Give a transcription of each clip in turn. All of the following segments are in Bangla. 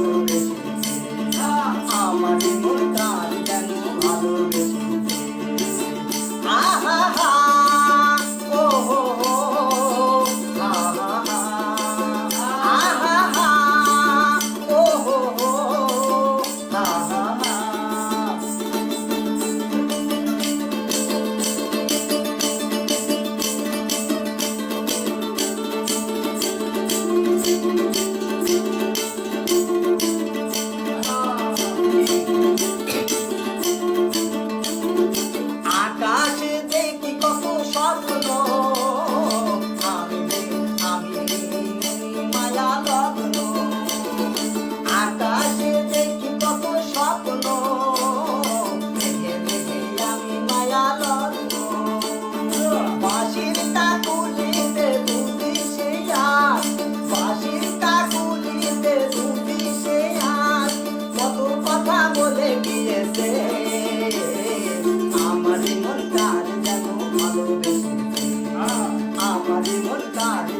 Cristo desbordado.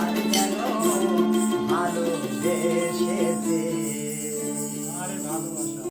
আর যেন ভালো দেশেতে